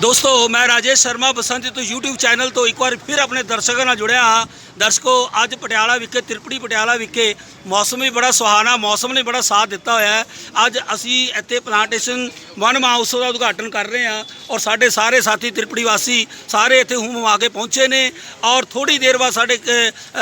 ਦੋਸਤੋ, ਮੈਂ ਰਾਜੇਸ਼ ਸ਼ਰਮਾ ਬਸੰਤ ਤੋਂ YouTube ਚੈਨਲ ਤੋਂ ਇੱਕ ਵਾਰ ਫਿਰ ਆਪਣੇ ਦਰਸ਼ਕਾਂ ਨਾਲ ਜੁੜਿਆ ਹਾਂ। ਦਰਸ਼ਕੋ, ਅੱਜ ਪਟਿਆਲਾ ਵਿਖੇ, ਤਿਰਪੜੀ ਪਟਿਆਲਾ ਵਿਖੇ ਮੌਸਮ ਵੀ ਬੜਾ ਸੁਹਾਣਾ, ਮੌਸਮ ਨੇ ਬੜਾ ਸਾਥ ਦਿੱਤਾ ਹੋਇਆ ਹੈ। ਅੱਜ ਅਸੀਂ ਇੱਥੇ ਪਲਾਂਟੇਸ਼ਨ ਵਨ ਮਹਾਉਤਸਵ ਦਾ ਉਦਘਾਟਨ ਕਰ ਰਹੇ ਹਾਂ ਔਰ ਸਾਡੇ ਸਾਰੇ ਸਾਥੀ ਤਿਰਪੜੀ ਵਾਸੀ ਸਾਰੇ ਇੱਥੇ ਹੁਮ ਆ ਕੇ ਪਹੁੰਚੇ ਨੇ ਔਰ ਥੋੜੀ ਦੇਰ ਬਾਅਦ ਸਾਡੇ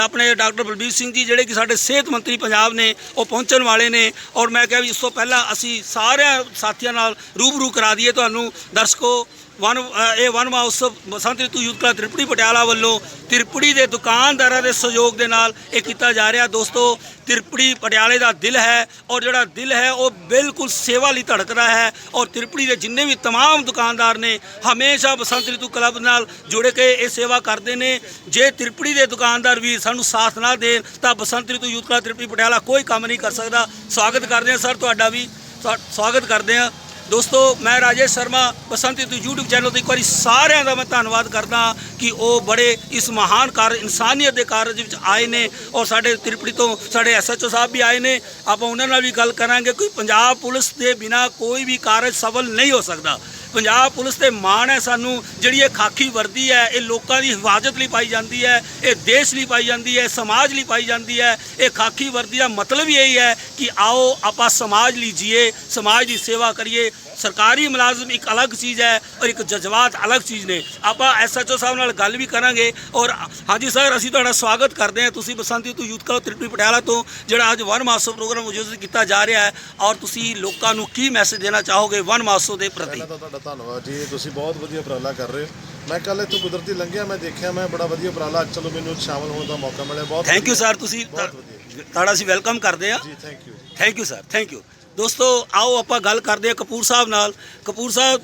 ਆਪਣੇ ਡਾਕਟਰ ਬਲਬੀਰ ਸਿੰਘ ਜੀ ਜਿਹੜੇ ਕਿ ਸਾਡੇ ਸਿਹਤ ਮੰਤਰੀ ਪੰਜਾਬ ਨੇ, ਉਹ ਪਹੁੰਚਣ ਵਾਲੇ ਨੇ ਔਰ ਮੈਂ ਕਿਹਾ ਵੀ ਇਸ ਤੋਂ ਪਹਿਲਾਂ ਅਸੀਂ ਸਾਰਿਆਂ ਸਾਥੀਆਂ ਨਾਲ ਰੂਬਰੂ ਕਰਾ ਦਈਏ ਤੁਹਾਨੂੰ। ਦਰਸ਼ਕੋ ਵਨ ਅ, ਇਹ ਵਨ ਮਹੋਤਸਵ ਬਸੰਤ ਰਿਤੂ ਯੂਥ ਕਲੱਬ ਤ੍ਰਿਪੜੀ ਪਟਿਆਲਾ ਵੱਲੋਂ ਤ੍ਰਿਪੜੀ ਦੇ ਦੁਕਾਨਦਾਰਾਂ ਦੇ ਸਹਿਯੋਗ ਦੇ ਨਾਲ ਇਹ ਕੀਤਾ ਜਾ ਰਿਹਾ ਦੋਸਤੋ ਤ੍ਰਿਪੜੀ ਪਟਿਆਲੇ ਦਾ ਦਿਲ ਹੈ ਔਰ ਜਿਹੜਾ ਦਿਲ ਹੈ ਉਹ ਬਿਲਕੁਲ ਸੇਵਾ ਲਈ ਧੜਕਦਾ ਹੈ ਔਰ ਤ੍ਰਿਪੜੀ ਦੇ ਜਿੰਨੇ ਵੀ तमाम ਦੁਕਾਨਦਾਰ ਨੇ ਹਮੇਸ਼ਾ ਬਸੰਤ ਰਿਤੂ ਕਲੱਬ ਨਾਲ ਜੁੜ ਕੇ ਇਹ ਸੇਵਾ ਕਰਦੇ ਨੇ ਜੇ ਤ੍ਰਿਪੜੀ ਦੇ ਦੁਕਾਨਦਾਰ ਵੀ ਸਾਨੂੰ ਸਾਥ ਨਾ ਦੇਣ ਤਾਂ ਬਸੰਤ ਰਿਤੂ ਯੂਥ ਕਲੱਬ ਤ੍ਰਿਪੜੀ ਪਟਿਆਲਾ ਕੋਈ ਕੰਮ ਨਹੀਂ ਕਰ ਸਕਦਾ ਸਵਾਗਤ ਕਰਦੇ ਹਾਂ ਸਰ ਤੁਹਾਡਾ ਵੀ ਸਵਾ- ਸਵਾਗਤ ਕਰਦੇ ਹਾਂ ਦੋਸਤੋ, ਮੈਂ ਰਾਜੇਸ਼ ਸ਼ਰਮਾ, ਬਸੰਤ ਰਿਤੂ YouTube ਚੈਨਲ ਤੇ ਇੱਕ ਵਾਰੀ ਸਾਰਿਆਂ ਦਾ ਮੈਂ ਧੰਨਵਾਦ ਕਰਦਾ ਕਿ ਉਹ ਬੜੇ ਇਸ ਮਹਾਨ ਕਾਰਜ ਇਨਸਾਨੀਅਤ ਦੇ ਕਾਰਜ ਵਿੱਚ ਆਏ ਨੇ ਔਰ ਸਾਡੇ ਤ੍ਰਿਪੜੀ ਤੋਂ ਸਾਡੇ ਐਸਐਚਓ ਸਾਹਿਬ ਵੀ ਆਏ ਨੇ। ਆਪਾਂ ਉਹਨਾਂ ਨਾਲ ਵੀ ਗੱਲ ਕਰਾਂਗੇ ਕਿ ਪੰਜਾਬ ਪੁਲਿਸ ਦੇ ਬਿਨਾ ਕੋਈ ਵੀ ਕਾਰਜ ਸਫਲ ਨਹੀਂ ਹੋ ਸਕਦਾ। ਪੰਜਾਬ ਪੁਲਿਸ ਤੇ ਮਾਣ ਹੈ ਸਾਨੂੰ, ਜਿਹੜੀ ਇਹ ਖਾਕੀ ਵਰਦੀ ਹੈ, ਇਹ ਲੋਕਾਂ ਦੀ ਹਿਫਾਜ਼ਤ ਲਈ ਪਾਈ ਜਾਂਦੀ ਹੈ, ਇਹ ਦੇਸ਼ ਲਈ ਪਾਈ ਜਾਂਦੀ ਹੈ, ਸਮਾਜ ਲਈ ਪਾਈ ਜਾਂਦੀ ਹੈ, ਇਹ ਖਾਕੀ ਵਰਦੀ ਦਾ ਮਤਲਬ ਹੀ ਇਹੀ ਹੈ ਕਿ ਆਓ ਆਪਾਂ ਸਮਾਜ ਲਈ ਜੀਏ, ਸਮਾਜ ਦੀ ਸੇਵਾ ਕਰੀਏ ਸਰਕਾਰੀ ਮੁਲਾਜ਼ਮ ਇੱਕ ਅਲੱਗ ਚੀਜ਼ ਹੈ ਔਰ ਇੱਕ ਜਜ਼ਬਾਤ ਅਲੱਗ ਚੀਜ਼ ਨੇ। ਆਪਾਂ ਐਸਐਚਓ ਸਾਹਿਬ ਨਾਲ ਗੱਲ ਵੀ ਕਰਾਂਗੇ ਔਰ ਹਾਂਜੀ ਸਰ ਅਸੀਂ ਤੁਹਾਡਾ ਸਵਾਗਤ ਕਰਦੇ ਹਾਂ। ਤੁਸੀਂ ਬਸੰਤੀ ਤੋਂ ਯੂਥ ਕਲੱਬ ਤ੍ਰਿਪੜੀ ਪਟਿਆਲਾ ਤੋਂ ਜਿਹੜਾ ਅੱਜ ਵਨ ਮਹਾਉਤਸਵ ਪ੍ਰੋਗਰਾਮ ਆਯੋਜਿਤ ਕੀਤਾ ਜਾ ਰਿਹਾ ਹੈ ਔਰ ਤੁਸੀਂ ਲੋਕਾਂ ਨੂੰ ਕੀ ਮੈਸੇਜ ਦੇਣਾ ਚਾਹੋਗੇ ਵਨ ਮਹਾਉਤਸਵ ਦੇ ਪ੍ਰਤੀ? ਪਹਿਲਾਂ ਤਾਂ ਤੁਹਾਡਾ ਧੰਨਵਾਦ ਜੀ। ਤੁਸੀਂ ਬਹੁਤ ਵਧੀਆ ਉਪਰਾਲਾ ਕਰ ਰਹੇ ਹੋ। ਮੈਂ ਕੱਲ ਇੱਥੋਂ ਕੁਦਰਤੀ ਲੰਘਿਆ ਮੈਂ ਦੇਖਿਆ ਮੈਂ ਬੜਾ ਵਧੀਆ ਉਪਰਾਲਾ। ਚਲੋ ਮੈਨੂੰ ਸ਼ਾਮਲ ਹੋਣ ਦਾ ਮੌਕਾ ਮਿਲਿਆ। ਬਹੁਤ ਥੈਂਕ ਯੂ। ਸਰ ਤੁਸੀਂ ਤੁਹਾਡਾ ਅਸੀਂ ਵੈਲਕਮ ਕਰਦੇ ਹਾਂ। ਜੀ thank you thank you sir thank you ਦੋਸਤੋ, ਆਓ ਆਪਾਂ ਗੱਲ ਕਰਦੇ ਹਾਂ ਕਪੂਰ ਸਾਹਿਬ ਨਾਲ। ਕਪੂਰ ਸਾਹਿਬ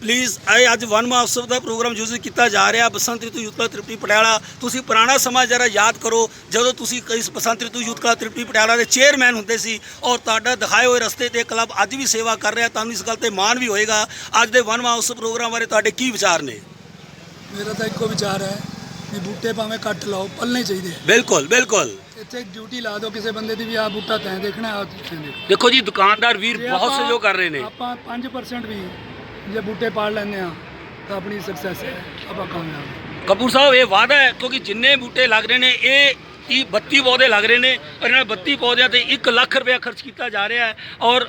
ਪਲੀਜ਼ ਇਹ ਅੱਜ ਵਨ ਮਹੋਤਸਵ ਦਾ ਪ੍ਰੋਗਰਾਮ ਯੂਜ਼ ਕੀਤਾ ਜਾ ਰਿਹਾ। ਬਸੰਤ ਰਿਤੂ ਯੂਥ ਕਲਾ ਤ੍ਰਿਪਤੀ ਪਟਿਆਲਾ। ਤੁਸੀਂ ਪੁਰਾਣਾ ਸਮਾਂ ਜਰਾ ਯਾਦ ਕਰੋ, ਜਦੋਂ ਤੁਸੀਂ ਇਸ ਬਸੰਤ ਰਿਤੂ ਯੂਥ ਕਲਾ ਤ੍ਰਿਪਤੀ ਪਟਿਆਲਾ ਦੇ ਚੇਅਰਮੈਨ ਹੁੰਦੇ ਸੀ ਔਰ ਤੁਹਾਡਾ ਦਿਖਾਏ ਹੋਏ ਰਸਤੇ ਤੇ ਕਲੱਬ ਅੱਜ ਵੀ ਸੇਵਾ ਕਰ ਰਿਹਾ, ਤੁਹਾਨੂੰ ਇਸ ਗੱਲ ਤੇ ਮਾਣ ਵੀ ਹੋਏਗਾ। ਅੱਜ ਦੇ ਵਨ ਮਹੋਤਸਵ ਪ੍ਰੋਗਰਾਮ ਬਾਰੇ ਤੁਹਾਡੇ ਕੀ ਵਿਚਾਰ ਨੇ? ਮੇਰਾ ਤਾਂ ਇੱਕੋ ਵਿਚਾਰ ਹੈ ਵੀ ਬੂਟੇ ਭਾਵੇਂ ਕੱਟ ਲਾਓ ਪੱਲਣੇ ਚਾਹੀਦੇ ਬਿਲਕੁਲ ਬਿਲਕੁਲ। ਇੱਥੇ ਡਿਊਟੀ ਲਾ ਦਿਓ ਕਿਸੇ ਬੰਦੇ ਦੀ ਵੀ ਆਹ ਬੂਟਾ ਤੈਂ ਦੇਖਣਾ ਦੇਖਣਾ। ਦੇਖੋ ਜੀ ਦੁਕਾਨਦਾਰ ਵੀਰ ਜੇ ਬਹੁਤ ਆਪਾਂ- ਸਹਿਯੋਗ ਕਰ ਰਹੇ ਨੇ। ਆਪਾਂ 5% ਵੀ ਜੇ ਬੂਟੇ ਪਾੜ ਲੈਂਦੇ ਆ ਤਾਂ ਆਪਣੀ ਸਕਸੈਸ ਹੈ। ਆਪਾਂ ਕਾਮਯਾਬ ਹਾਂ। ਕਪੂਰ ਸਾਹਿਬ ਇਹ ਵਾਅਦਾ ਹੈ ਕਿਉਂਕਿ ਜਿੰਨੇ ਬੂਟੇ ਲੱਗ ਰਹੇ ਨੇ ਇਹ 30 32 ਪੌਦੇ ਲੱਗ ਰਹੇ ਨੇ ਔਰ ਇਹਨਾਂ 32 ਪੌਦਿਆਂ ਤੇ 1 ਲੱਖ ਰੁਪਇਆ ਖਰਚ ਕੀਤਾ ਜਾ ਰਿਹਾ ਹੈ। ਔਰ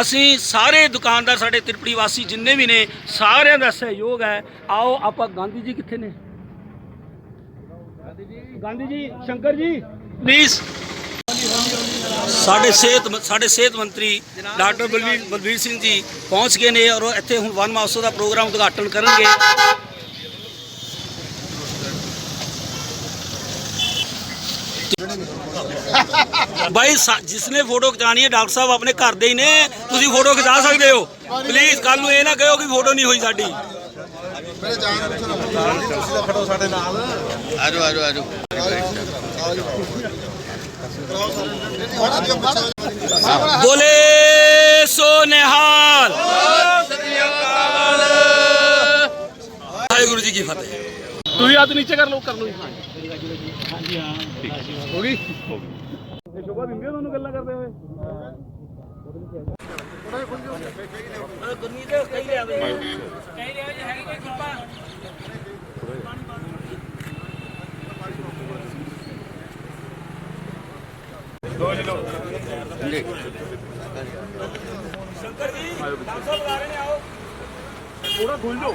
ਅਸੀਂ ਸਾਰੇ ਦੁਕਾਨਦਾਰ ਸਾਡੇ ਤਿਰਪੜੀ ਵਾਸੀ ਜਿੰਨੇ ਵੀ ਨੇ ਸਾਰਿਆਂ ਦਾ ਸਹਿਯੋਗ ਹੈ। ਆਓ ਆਪਾਂ ਗਾਂਧੀ ਜੀ ਕਿੱਥੇ ਨੇ? ਗਾਂਧੀ ਜੀ, ਸ਼ੰਕਰ ਜੀ। ਪਲੀਜ਼ ਸਾਡੇ ਸਿਹਤ ਸਾਡੇ ਸਿਹਤ ਮੰਤਰੀ ਡਾਕਟਰ ਬਲਵੀਰ ਬਲਵੀਰ ਸਿੰਘ ਜੀ ਪਹੁੰਚ ਗਏ ਨੇ ਔਰ ਇੱਥੇ ਹੁਣ ਵਨ ਮਹੋਤਸਵ ਦਾ ਪ੍ਰੋਗਰਾਮ ਉਦਘਾਟਨ ਕਰਨਗੇ। ਭਾਈ ਸਾ- ਜਿਸਨੇ ਫੋਟੋ ਖਿਚਾਣੀ ਹੈ, ਡਾਕਟਰ ਸਾਹਿਬ ਆਪਣੇ ਘਰ ਦੇ ਹੀ ਨੇ। ਤੁਸੀਂ ਫੋਟੋ ਖਿਚਾ ਸਕਦੇ ਹੋ। ਪਲੀਜ਼ ਕੱਲ ਨੂੰ ਇਹ ਨਾ ਕਹੋ ਕਿ ਫੋਟੋ ਨਹੀਂ ਹੋਈ ਸਾਡੀ। ਆਜੋ ਆਜੋ ਆਜੋ। ਬੋਲੇ ਸੋ ਨਿਹਾਲ ਵਾਹਿਗੁਰੂ ਜੀ ਕੀ ਫਤਿਹ। ਤੁਸੀਂ ਹੱਥ ਨੀਚੇ ਕਰ ਲਓ ਕਰ ਲਓ ਹਾਂਜੀ ਹਾਂ। ਹੋ ਗਈ। ਇਹ ਸ਼ੋਭਾ ਦਿੰਦੇ ਆ ਤੁਹਾਨੂੰ ਗੱਲਾਂ ਕਰਦੇ ਹੋਏ? ਲਿਆਵੇ ਕਈ ਲਿਆਵੇ ਜੇ ਹੈਗੀ ਕੋਈ ਖੁੱਪਾ ਸ਼ੰਕਰ ਜੀ ਡਾਕਟਰ ਸਾਹਿਬ ਆ ਰਹੇ ਨੇ ਆਓ ਥੋੜਾ ਖੁੱਲ ਜਾਓ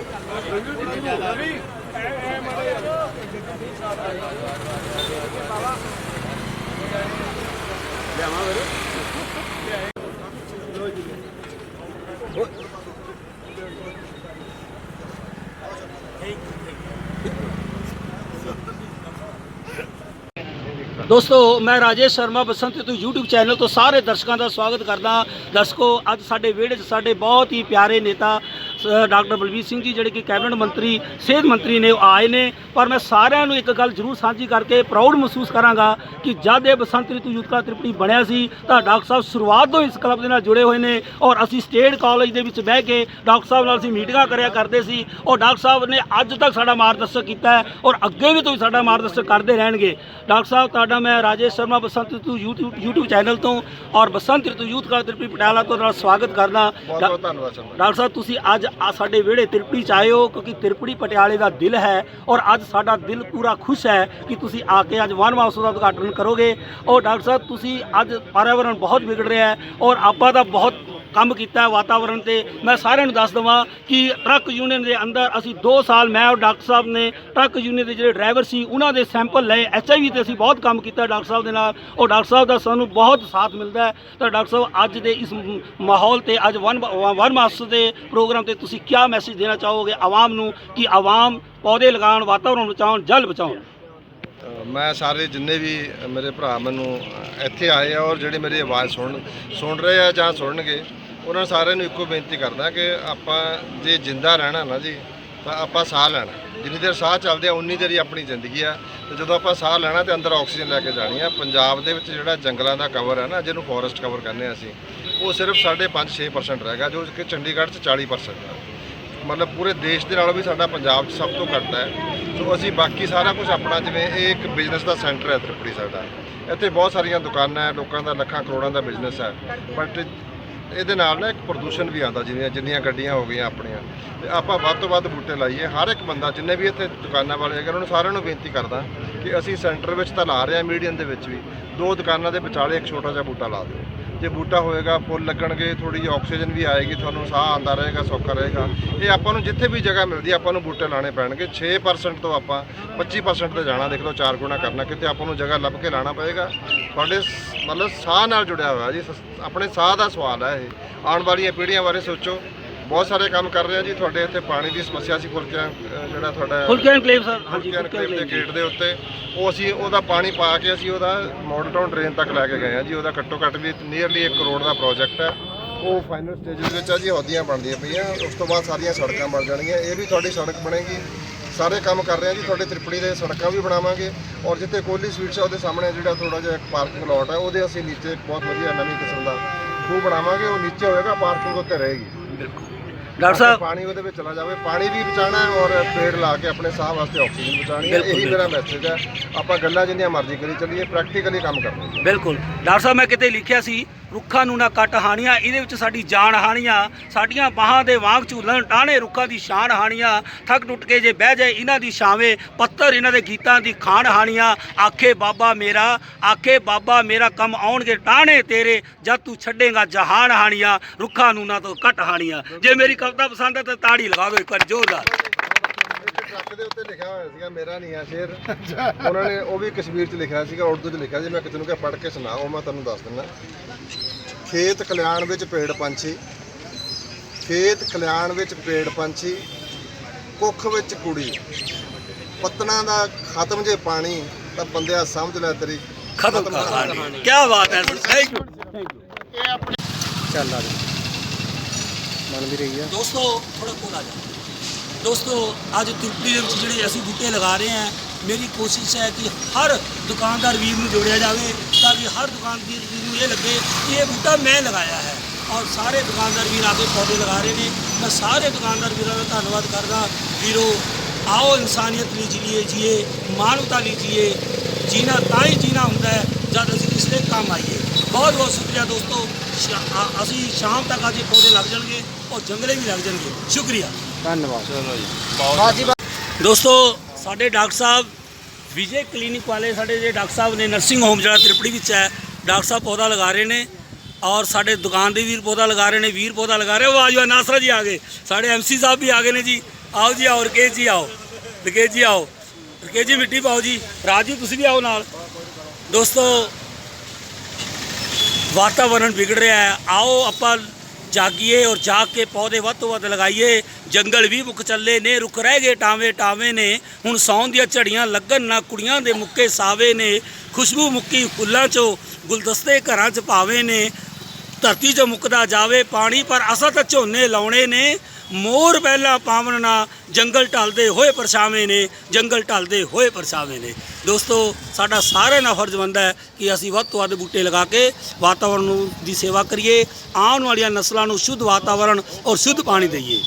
ਰਵੀ ਐ ਐ ਮਾਰੇ ਦੋਸਤੋ, ਮੈਂ ਰਾਜੇਸ਼ ਸ਼ਰਮਾ ਬਸੰਤ ਤੋਂ YouTube ਚੈਨਲ ਤੋਂ ਸਾਰੇ ਦਰਸ਼ਕਾਂ ਦਾ ਸਵਾਗਤ ਕਰਦਾ ਦਰਸ਼ਕੋ, ਅੱਜ ਸਾਡੇ ਵਿਹੜੇ 'ਚ ਸਾਡੇ ਬਹੁਤ ਹੀ ਪਿਆਰੇ ਨੇਤਾ ਡਾਕਟਰ ਬਲਵੀਰ ਸਿੰਘ ਜੀ ਜਿਹੜੇ ਕਿ ਕੈਬਨਿਟ ਮੰਤਰੀ ਸਿਹਤ ਮੰਤਰੀ ਨੇ ਉਹ ਆਏ ਨੇ। ਪਰ ਮੈਂ ਸਾਰਿਆਂ ਨੂੰ ਇੱਕ ਗੱਲ ਜ਼ਰੂਰ ਸਾਂਝੀ ਕਰਕੇ ਪ੍ਰਾਊਡ ਮਹਿਸੂਸ ਕਰਾਂਗਾ ਕਿ ਜਦ ਇਹ ਬਸੰਤ ਰਿਤੂ ਕਲੱਬ ਤ੍ਰਿਪੜੀ ਬਣਿਆ ਸੀ ਤਾਂ ਡਾਕਟਰ ਸਾਹਿਬ ਸ਼ੁਰੂਆਤ ਤੋਂ ਇਸ ਕਲੱਬ ਦੇ ਨਾਲ ਜੁੜੇ ਹੋਏ ਨੇ ਔਰ ਅਸੀਂ ਸਟੇਟ ਕਾਲਜ ਦੇ ਵਿੱਚ ਬਹਿ ਕੇ ਡਾਕਟਰ ਸਾਹਿਬ ਨਾਲ ਅਸੀਂ ਮੀਟਿੰਗਾਂ ਕਰਿਆ ਕਰਦੇ ਸੀ ਔਰ ਡਾਕਟਰ ਸਾਹਿਬ ਨੇ ਅੱਜ ਤੱਕ ਸਾਡਾ ਮਾਰਗਦਰਸ਼ਨ ਕੀਤਾ ਹੈ ਔਰ ਅੱਗੇ ਵੀ ਤੁਸੀਂ ਸਾਡਾ ਮਾਰਗਦਰਸ਼ਨ ਕਰਦੇ ਰਹਿਣਗੇ। ਡਾਕਟਰ ਸਾਹਿਬ ਤੁਹਾਡਾ ਮੈਂ ਰਾਜੇਸ਼ ਸ਼ਰਮਾ ਬਸੰਤ ਰਿਤੂ YouTube ਚੈਨਲ ਤੋਂ ਔਰ ਬਸੰਤ ਰਿਤੂ ਯੂਥ ਕਲੱਬ ਤ੍ਰਿਪੜੀ ਪਟਿਆਲਾ ਤੋਂ ਨਾਲ ਸਵਾਗਤ ਕਰਦਾ। ਬਹੁਤ ਬਹੁਤ ਧੰਨਵਾਦ ਡਾਕਟਰ ਸਾਹਿਬ ਤੁਸੀਂ ਅੱਜ ਆ ਸਾਡੇ ਵਿਹੜੇ ਤਿਰਪੜੀ ਚ ਆਏ ਹੋ ਕਿਉਂਕਿ ਤਿਰਪੜੀ ਪਟਿਆਲੇ ਦਾ ਦਿਲ ਹੈ ਔਰ ਅੱਜ ਸਾਡਾ ਦਿਲ ਪੂਰਾ ਖੁਸ਼ ਹੈ ਕਿ ਤੁਸੀਂ ਆ ਕੇ ਅੱਜ ਵਨ ਮਹੋਤਸਵ ਦਾ ਉਦਘਾਟਨ ਕਰੋਗੇ। ਔਰ ਡਾਕਟਰ ਸਾਹਿਬ, ਤੁਸੀਂ ਅੱਜ ਪਰਿਆਵਰਣ ਬਹੁਤ ਵਿਗੜ ਰਿਹਾ ਹੈ ਔਰ ਆਪਾਂ ਦਾ ਬਹੁਤ ਕੰਮ ਕੀਤਾ ਹੈ ਵਾਤਾਵਰਣ ਤੇ, ਮੈਂ ਸਾਰਿਆਂ ਨੂੰ ਦੱਸ ਦਵਾਂ ਕਿ ਟਰੱਕ ਯੂਨੀਅਨ ਦੇ ਅੰਦਰ ਅਸੀਂ 2 ਸਾਲ, ਮੈਂ ਔਰ ਡਾਕਟਰ ਸਾਹਿਬ ਨੇ ਟਰੱਕ ਯੂਨੀਅਨ ਦੇ ਜਿਹੜੇ ਡਰਾਈਵਰ ਸੀ, ਉਹਨਾਂ ਦੇ ਸੈਂਪਲ ਲਏ ਐਚਆਈਵੀ ਤੇ ਅਸੀਂ ਬਹੁਤ ਕੰਮ ਕੀਤਾ ਡਾਕਟਰ ਸਾਹਿਬ ਦੇ ਨਾਲ, ਔਰ ਡਾਕਟਰ ਸਾਹਿਬ ਦਾ ਸਾਨੂੰ ਬਹੁਤ ਸਾਥ ਮਿਲਦਾ ਹੈ। ਤਾਂ ਡਾਕਟਰ ਸਾਹਿਬ, ਅੱਜ ਦੇ ਇਸ ਮਾਹੌਲ ਤੇ, ਅੱਜ ਵਨ ਵਨ ਮਾਸਟਰ ਦੇ ਪ੍ਰੋਗਰਾਮ ਤੇ ਤੁਸੀਂ ਕੀ ਮੈਸੇਜ ਦੇਣਾ ਚਾਹੋਗੇ ਆਵਾਮ ਨੂੰ ਕਿ ਆਵਾਮ ਪੌਦੇ ਲਗਾਉਣ ਵਾਤਾਵਰਣ ਬਚਾਉਣ, ਜਲ ਬਚਾਉਣ? ਮੈਂ ਸਾਰੇ ਜਿੰਨੇ ਵੀ ਮੇਰੇ ਭਰਾ ਮੈਨੂੰ ਇੱਥੇ ਆਏ ਆ ਔਰ ਜਿਹੜੇ ਮੇਰੀ ਆਵਾਜ਼ ਸੁਣ ਸੁਣ ਰਹੇ ਆ ਜਾਂ ਸੁਣਨਗੇ ਉਹਨਾਂ ਸਾਰਿਆਂ ਨੂੰ ਇੱਕੋ ਬੇਨਤੀ ਕਰਦਾ ਕਿ ਆਪਾਂ ਜੇ ਜਿੰਦਾ ਰਹਿਣਾ ਨਾ ਜੀ, ਤਾਂ ਆਪਾਂ ਸਾਹ ਲੈਣਾ। ਜਿੰਨੀ ਦੇਰ ਸਾਹ ਚੱਲਦੇ ਆ, ਉਨੀ ਦੇਰ ਹੀ ਆਪਣੀ ਜ਼ਿੰਦਗੀ ਆ। ਤੇ ਜਦੋਂ ਆਪਾਂ ਸਾਹ ਲੈਣਾ ਤੇ ਅੰਦਰ ਆਕਸੀਜਨ ਲੈ ਕੇ ਜਾਣੀ ਆ। ਪੰਜਾਬ ਦੇ ਵਿੱਚ ਜਿਹੜਾ ਜੰਗਲਾਂ ਦਾ ਕਵਰ ਹੈ ਨਾ, ਜਿਹਨੂੰ ਫੋਰੈਸਟ ਕਵਰ ਕਹਿੰਦੇ ਆ ਅਸੀਂ, ਉਹ ਸਿਰਫ 5.5 6% ਰਹਿ ਗਿਆ ਜੋ ਕਿ ਚੰਡੀਗੜ੍ਹ 'ਚ 40% ਹੈ ਮਤਲਬ ਪੂਰੇ ਦੇਸ਼ ਦੇ ਨਾਲੋਂ ਵੀ ਸਾਡਾ ਪੰਜਾਬ 'ਚ ਸਭ ਤੋਂ ਘੱਟ ਹੈ ਸੋ ਅਸੀਂ ਬਾਕੀ ਸਾਰਾ ਕੁਝ ਆਪਣਾ, ਜਿਵੇਂ ਇਹ ਇੱਕ ਬਿਜ਼ਨਸ ਦਾ ਸੈਂਟਰ ਹੈ ਤ੍ਰਿਪੜੀ ਸਾਡਾ। ਇੱਥੇ ਬਹੁਤ ਸਾਰੀਆਂ ਦੁਕਾਨਾਂ ਹੈ ਲੋਕਾਂ ਦਾ ਲੱਖਾਂ ਕਰੋੜਾਂ ਦਾ ਬਿਜ਼ਨਸ ਹੈ ਬਟ ਇਹਦੇ ਨਾਲ ਨਾ ਇੱਕ ਪ੍ਰਦੂਸ਼ਣ ਵੀ ਆਉਂਦਾ, ਜਿਵੇਂ ਜਿੰਨੀਆਂ ਗੱਡੀਆਂ ਹੋ ਗਈਆਂ ਆਪਣੀਆਂ, ਤੇ ਆਪਾਂ ਵੱਧ ਤੋਂ ਵੱਧ ਬੂਟੇ ਲਾਈਏ। ਹਰ ਇੱਕ ਬੰਦਾ, ਜਿੰਨੇ ਵੀ ਇੱਥੇ ਦੁਕਾਨਾਂ ਵਾਲੇ ਹੈਗੇ, ਉਹਨਾਂ ਨੂੰ ਸਾਰਿਆਂ ਨੂੰ ਬੇਨਤੀ ਕਰਦਾ ਕਿ ਅਸੀਂ ਸੈਂਟਰ ਵਿੱਚ ਤਾਂ ਲਾ ਰਹੇ ਹਾਂ, ਮੀਡੀਅਮ ਦੇ ਵਿੱਚ ਵੀ। ਦੋ ਦੁਕਾਨਾਂ ਦੇ ਵਿਚਾਲੇ ਇੱਕ ਛੋਟਾ ਜਿਹਾ ਬੂਟਾ ਲਾ ਦਿਓ। ਜੇ ਬੂਟਾ ਹੋਏਗਾ, ਫੁੱਲ ਲੱਗਣਗੇ ਥੋੜੀ ਜਿਹੀ ਆਕਸੀਜਨ ਵੀ ਆਏਗੀ, ਤੁਹਾਨੂੰ ਸਾਹ ਆਉਂਦਾ ਰਹੇਗਾ, ਸੌਖਾ ਰਹੇਗਾ। ਇਹ ਆਪਾਂ ਨੂੰ ਜਿੱਥੇ ਵੀ ਜਗ੍ਹਾ ਮਿਲਦੀ ਆਪਾਂ ਨੂੰ ਬੂਟੇ ਲਾਣੇ ਪੈਣਗੇ। 6% ਤੋਂ ਆਪਾਂ 25% ਤੇ ਜਾਣਾ, ਦੇਖ ਲਓ, ਚਾਰ ਗੁਣਾ ਕਰਨਾ, ਕਿਤੇ ਆਪਾਂ ਨੂੰ ਜਗ੍ਹਾ ਲੱਭ ਕੇ ਲਾਣਾ ਪਏਗਾ। ਤੁਹਾਡੇ ਮਤਲਬ ਸਾਹ ਨਾਲ ਜੁੜਿਆ ਹੋਇਆ ਜੀ ਸ- ਆਪਣੇ ਸਾਹ ਦਾ ਸਵਾਲ ਹੈ ਇਹ। ਆਉਣ ਵਾਲੀਆਂ ਪੀੜ੍ਹੀਆਂ ਬਾਰੇ ਸੋਚੋ। ਬਹੁਤ ਸਾਰੇ ਕੰਮ ਕਰ ਰਹੇ ਆ ਜੀ। ਤੁਹਾਡੇ ਇੱਥੇ ਪਾਣੀ ਦੀ ਸਮੱਸਿਆ ਸੀ ਫੁਲਕਿਆਂ ਜਿਹੜਾ ਤੁਹਾਡਾ ਫੁਲਕੀਆਂ ਕਲੇਵ ਸਰ ਹਾਂਜੀ ਫੁਲਕਿਆਂ ਫੁਲਕੀਆਂ ਕਲੇਬ ਦੇ ਗੇਟ ਦੇ ਉੱਤੇ। ਉਹ ਅਸੀਂ ਉਹਦਾ ਪਾਣੀ ਪਾ ਕੇ ਅਸੀਂ ਉਹਦਾ ਮਾਡਲ ਟਾਊਨ ਡਰੇਨ ਤੱਕ ਲੈ ਕੇ ਗਏ ਆ ਜੀ। ਉਹਦਾ ਘੱਟੋ ਘੱਟ ਵੀ ਨੀਅਰਲੀ 1 ਕਰੋੜ ਦਾ ਪ੍ਰੋਜੈਕਟ ਹੈ ਉਹ ਫਾਈਨਲ ਸਟੇਜ ਦੇ ਵਿੱਚ ਆ ਜੀ ਹੌਦੀਆਂ ਬਣਦੀਆਂ ਪਈਆਂ। ਉਸ ਤੋਂ ਬਾਅਦ ਸਾਰੀਆਂ ਸੜਕਾਂ ਬਣ ਜਾਣਗੀਆਂ। ਇਹ ਵੀ ਤੁਹਾਡੀ ਸੜਕ ਬਣੇਗੀ। ਸਾਰੇ ਕੰਮ ਕਰ ਰਹੇ ਆ ਜੀ। ਤੁਹਾਡੇ ਤ੍ਰਿਪੜੀ ਦੇ ਸੜਕਾਂ ਵੀ ਬਣਾਵਾਂਗੇ। ਔਰ ਜਿੱਥੇ ਕੋਹਲੀ ਸਵੀਟਸ ਆ ਉਹਦੇ ਸਾਹਮਣੇ ਜਿਹੜਾ ਥੋੜਾ ਜਿਹਾ ਇੱਕ ਪਾਰਕਿੰਗ ਲੋਟ ਹੈ ਉਹਦੇ ਅਸੀਂ ਨੀਚੇ ਬਹੁਤ ਵਧੀਆ ਨਵੀਂ ਕਿਸਮ ਦਾ ਖੂਹ ਬਣਾਵਾਂਗੇ। ਉਹ ਨੀਚੇ ਹੋਏਗਾ ਪਾਰਕਿੰਗ ਉੱਤੇ ਰਹੇਗੀ। ਡਾਕਟਰ ਸਾਹਿਬ। ਪਾਣੀ ਉਹਦੇ ਵਿੱਚ ਚਲਾ ਜਾਵੇ ਪਾਣੀ ਵੀ ਬਚਾਉਣਾ ਹੈ ਔਰ ਪੇੜ ਲਾ ਕੇ ਆਪਣੇ ਸਾਹ ਵਾਸਤੇ ਆਕਸੀਜਨ ਬਚਾਉਣੀ ਹੈ ਬਿਲਕੁਲ, ਇਹੀ ਮੇਰਾ ਮੈਸੇਜ ਹੈ। ਆਪਾਂ ਗੱਲਾਂ ਜਿੰਨੀਆਂ ਮਰਜ਼ੀ ਕਰੀ ਚੱਲੀਏ ਪ੍ਰੈਕਟੀਕਲੀ ਕੰਮ ਕਰਨਾ ਹੈ ਬਿਲਕੁਲ। ਡਾਕਟਰ ਸਾਹਿਬ ਮੈਂ ਕਿਤੇ ਲਿਖਿਆ ਸੀ ਰੁੱਖਾਂ ਨੂੰ ਨਾ ਕੱਟ ਹਾਨੀਆਂ ਇਹਦੇ ਵਿੱਚ ਸਾਡੀ ਜਾਨ ਹਾਨੀਆਂ ਸਾਡੀਆਂ ਬਾਹਾਂ ਦੇ ਵਾਂਗ ਝੂਲਣ ਟਾਣੇ ਰੁੱਖਾਂ ਦੀ ਸ਼ਾਨ ਹਾਨੀਆਂ ਥੱਕ ਟੁੱਟ ਕੇ ਜੇ ਬਹਿ ਜਾਏ ਇਹਨਾਂ ਦੀ ਛਾਵੇਂ ਪੱਤਰ ਇਹਨਾਂ ਦੇ ਗੀਤਾਂ ਦੀ ਖਾਨ ਹਾਨੀਆਂ ਆਖੇ ਬਾਬਾ ਮੇਰਾ ਆਖੇ ਬਾਬਾ ਮੇਰਾ ਕੰਮ ਆਉਣਗੇ ਟਾਣੇ ਤੇਰੇ ਜਦ ਤੂੰ ਛੱਡੇਗਾ ਜਹਾਨ ਹਾਨੀਆਂ ਰੁੱਖਾਂ ਨੂੰ ਨਾ ਤੋਂ ਕੱਟ ਹਾਨੀਆਂ ਜੇ ਮੇਰੀ ਕਵਿਤਾ ਪਸੰਦ ਹੈ ਤਾਂ ਤਾੜੀ ਲਗਾ ਦਿਓ ਇੱਕ ਵਾਰ ਜ਼ੋਰਦਾਰ। ਟਰੱਕ ਦੇ ਉੱਤੇ ਲਿਖਿਆ ਹੋਇਆ ਸੀਗਾ ਮੇਰਾ ਨਹੀਂ ਹੈ ਸ਼ੇਰ। ਉਹਨਾਂ ਨੇ ਉਹ ਵੀ ਕਸ਼ਮੀਰ 'ਚ ਲਿਖਿਆ ਸੀਗਾ ਉਰਦੂ 'ਚ ਲਿਖਿਆ ਸੀ। ਮੈਂ ਕਿਸੇ ਨੂੰ ਕਿਹਾ ਪੜ੍ਹ ਕੇ ਸੁਣਾ ਉਹ ਮੈਂ ਤੁਹਾਨੂੰ ਦੱਸ ਦਿੰਦਾ। ਖੇਤ ਕਲਿਆਣ ਵਿੱਚ ਪੇੜ ਪੰਛੀ। ਖੇਤ ਕਲਿਆਣ ਵਿੱਚ ਪੇੜ ਪੰਛੀ। ਕੁੱਖ ਵਿੱਚ ਕੁੜੀ। ਪਤਨਾ ਦਾ ਖਤਮ ਜੇ ਪਾਣੀ ਤਾਂ ਬੰਦਿਆ ਸਮਝ ਲੈ ਤੇਰੀ। ਖਤਮ ਕਹਾਣੀ। ਕੀ ਬਾਤ ਹੈ ਥੈਂਕ ਯੂ ਥੈਂਕ ਯੂ ਚੱਲ ਆ ਜੀ। ਬਣ ਵੀ ਰਹੀ ਆ ਦੋਸਤੋ ਥੋੜਾ ਕੋਲ ਆ ਜਾਓ ਦੋਸਤੋ ਅੱਜ ਤਿਰਪੜੀ ਦੇ ਵਿੱਚ ਜਿਹੜੇ ਅਸੀਂ ਬੂਟੇ ਲਗਾ ਰਹੇ ਹਾਂ ਮੇਰੀ ਕੋਸ਼ਿਸ਼ ਹੈ ਕਿ ਹਰ ਦੁਕਾਨਦਾਰ ਵੀਰ ਨੂੰ ਜੋੜਿਆ ਜਾਵੇ ਤਾਂ ਕਿ ਹਰ ਦੁਕਾਨਦਾਰ ਵੀਰ ਨੂੰ ਇਹ ਲੱਗੇ ਕਿ ਇਹ ਬੂਟਾ ਮੈਂ ਲਗਾਇਆ ਹੈ ਔਰ ਸਾਰੇ ਦੁਕਾਨਦਾਰ ਵੀਰ ਆ ਕੇ ਪੌਦੇ ਲਗਾ ਰਹੇ ਨੇ ਮੈਂ ਸਾਰੇ ਦੁਕਾਨਦਾਰ ਵੀਰਾਂ ਦਾ ਧੰਨਵਾਦ ਕਰਦਾ ਵੀਰੋ ਆਓ ਇਨਸਾਨੀਅਤ ਲਈ ਜੀਏ ਜੀਏ ਮਾਨਵਤਾ ਲਈ ਜੀਏ ਜੀਣਾ ਤਾਂ ਹੀ ਜੀਣਾ ਹੁੰਦਾ ਹੈ ਜਦ ਅਸੀਂ ਕਿਸੇ ਦੇ ਕੰਮ ਆਈਏ ਬਹੁਤ ਬਹੁਤ ਸ਼ੁਕਰੀਆ ਦੋਸਤੋ ਸ਼ਾ- ਆ- ਅਸੀਂ ਸ਼ਾਮ ਤੱਕ ਅੱਜ ਇਹ ਪੌਦੇ ਲੱਗ ਜਾਣਗੇ ਔਰ ਜੰਗਲੇ ਵੀ ਲੱਗ ਜਾਣਗੇ। ਸ਼ੁਕਰੀਆ। ਧੰਨਵਾਦ। ਦੋਸਤੋ ਸਾਡੇ ਡਾਕਟਰ ਸਾਹਿਬ ਵਿਜੇ ਕਲੀਨਿਕ ਵਾਲੇ ਸਾਡੇ ਜਿਹੜੇ ਡਾਕਟਰ ਸਾਹਿਬ ਨੇ ਨਰਸਿੰਗ ਹੋਮ ਜਿਹੜਾ ਤ੍ਰਿਪੜੀ ਵਿੱਚ ਹੈ ਡਾਕਟਰ ਸਾਹਿਬ ਪੌਦਾ ਲਗਾ ਰਹੇ ਨੇ ਔਰ ਸਾਡੇ ਦੁਕਾਨ ਦੇ ਵੀਰ ਪੌਦਾ ਲਗਾ ਰਹੇ ਨੇ ਵੀਰ ਪੌਦਾ ਲਗਾ ਰਹੇ ਵਾਹ ਜੀ ਵਾਹ, ਨਾਸਰਾ ਜੀ ਆ ਗਏ। ਸਾਡੇ ਐਮਸੀ ਸਾਹਿਬ ਵੀ ਆ ਗਏ ਨੇ ਜੀ। ਆਓ ਜੀ ਆਓ ਰਕੇਸ਼ ਜੀ ਆਓ। ਰਕੇਸ਼ ਜੀ ਆਓ। ਰਕੇਸ਼ ਜੀ ਮਿੱਟੀ ਪਾਓ ਜੀ। ਰਾਜੂ ਤੁਸੀਂ ਵੀ ਆਓ ਨਾਲ। ਦੋਸਤੋ ਵਾਤਾਵਰਣ ਵਿਗੜ ਰਿਹਾ ਹੈ। ਆਓ ਆਪਾਂ ਜਾਗੀਏ ਔਰ ਜਾਗ ਕੇ ਪੌਦੇ ਵੱਧ ਤੋਂ ਵੱਧ ਲਗਾਈਏ। ਜੰਗਲ ਵੀ ਮੁੱਕ ਚੱਲੇ ਨੇ, ਰੁੱਖ ਰਹਿ ਗਏ, ਟਾਵੇਂ ਟਾਵੇਂ ਨੇ। ਹੁਣ ਸੌਣ ਦੀਆਂ ਝੜੀਆਂ ਲੱਗਣ ਨਾ ਕੁੜੀਆਂ ਦੇ ਮੁੱਕੇ ਸਾਵੇ ਨੇ। ਖੁਸ਼ਬੂ ਮੁੱਕੀ ਫੁੱਲਾਂ 'ਚੋਂ ਗੁਲਦਸਤੇ ਘਰਾਂ 'ਚ ਪਾਵੇ ਨੇ। ਧਰਤੀ 'ਚੋਂ ਮੁੱਕਦਾ ਜਾਵੇ ਪਾਣੀ, ਪਰ ਅਸਾਂ ਤਾਂ ਝੋਨੇ ਲਾਉਣੇ ਨੇ। ਮੋਰ ਪਹਿਲਾਂ ਪਾਵਨ ਨਾ ਜੰਗਲ ਢਲਦੇ ਹੋਏ ਪਰਛਾਵੇਂ ਨੇ ਜੰਗਲ ਢਲਦੇ ਹੋਏ ਪਰਛਾਵੇਂ ਨੇ। ਦੋਸਤੋ ਸਾਡਾ ਸਾਰਿਆਂ ਦਾ ਫਰਜ਼ ਬਣਦਾ ਹੈ ਕਿ ਅਸੀਂ ਵੱਧ ਤੋਂ ਵੱਧ ਬੂਟੇ ਲਗਾ ਕੇ ਵਾਤਾਵਰਣ ਨੂੰ ਦੀ ਸੇਵਾ ਕਰੀਏ ਆਉਣ ਵਾਲੀਆਂ ਨਸਲਾਂ ਨੂੰ ਸ਼ੁੱਧ ਵਾਤਾਵਰਣ ਔਰ ਸ਼ੁੱਧ ਪਾਣੀ ਦਈਏ।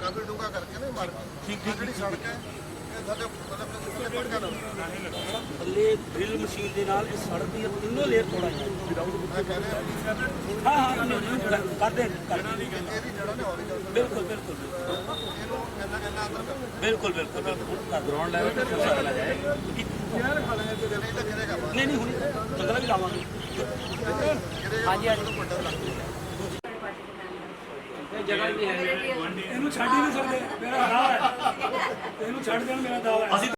ਕਾਫੀ ਡੂੰਘਾ ਕਰਕੇ ਨਾ ਮਾਰ ਠੀਕ ਠੀਕ ਜਿਹੜੀ ਸੜਕ ਹੈ ਥੱਲੇ ਡਰਿਲ ਮਸ਼ੀਨ ਦੇ ਨਾਲ ਇਹ ਸੜਕ ਦੀਆਂ ਤਿੰਨੋਂ ਲੇਅਰ ਤੋੜਾਂਗੇ ਹਾਂ ਹਾਂ ਕਰਦੇ ਬਿਲਕੁਲ ਬਿਲਕੁਲ। ਬਿਲਕੁਲ ਬਿਲਕੁਲ ਗਰਾਊਂਡ ਲੈਵਲ ਤੇ ਚੱਲਣਾ ਜਾਏ ਨਹੀਂ ਨਹੀਂ, ਹੁਣ ਜੰਗਲਾ ਵੀ ਲਾਵਾਂਗੇ। ਇਹਨੂੰ ਛੱਡ ਹੀ ਨਹੀਂ ਸਕਦੇ। ਮੇਰਾ ਦਾਅ ਹੈ। ਇਹਨੂੰ ਛੱਡ ਦੇਣ ਮੇਰਾ ਦਾਅ ਹੈ। ਅਸੀਂ